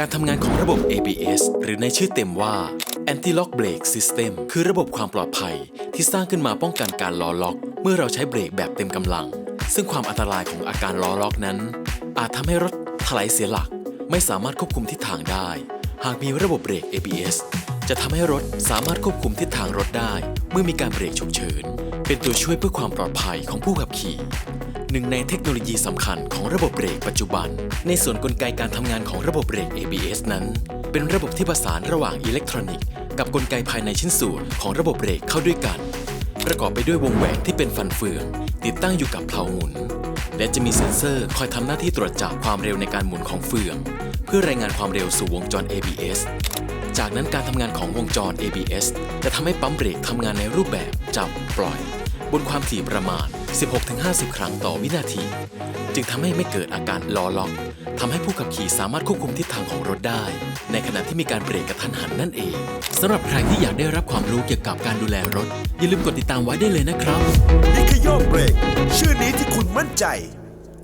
การทำงานของระบบ ABS หรือในชื่อเต็มว่า Anti Lock Brake System คือระบบความปลอดภัยที่สร้างขึ้นมาป้องกันการล้อล็อก เมื่อเราใช้เบรกแบบเต็มกำลัง ซึ่งความอันตรายของอาการล้อล็อกนั้น อาจทำให้รถถลายเสียหลัก ไม่สามารถควบคุมทิศทางได้ หากมีระบบเบรก ABS จะทำให้รถสามารถควบคุมทิศทางรถได้ เมื่อมีการเบรกฉุกเฉิน เป็นตัวช่วยเพื่อความปลอดภัยของผู้ขับขี่ หนึ่งในเทคโนโลยีสำคัญของระบบเบรกปัจจุบัน ในส่วนกลไกการทำงานของระบบเบรก ABS นั้น เป็นระบบที่ประสานระหว่างอิเล็กทรอนิกส์กับกลไกภายในชิ้นส่วนของระบบเบรกเข้าด้วยกัน ประกอบไปด้วยวงแหวนที่เป็นฟันเฟือง ติดตั้งอยู่กับเพลาหมุน และจะมีเซ็นเซอร์คอยทำหน้าที่ตรวจจับความเร็วในการหมุนของเฟือง เพื่อรายงานความเร็วสู่วงจร ABS จากนั้นการทำงานของวงจร ABS จะทำให้ปั๊มเบรกทำงานในรูปแบบจับปล่อย บนความถี่ประมาณ 16-50 ครั้งต่อวินาที จึงทำให้ไม่เกิดอาการล้อล็อกทำให้ผู้ขับขี่สามารถควบคุมทิศทางของรถได้ ในขณะที่มีการเบรกกระทันหันนั่นเองสำหรับใครที่อยากได้รับความรู้เกี่ยวกับการดูแลรถ อย่าลืมกดติดตามไว้ได้เลยนะครับ นิคโยกเบรก ชื่อนี้ที่คุณมั่นใจ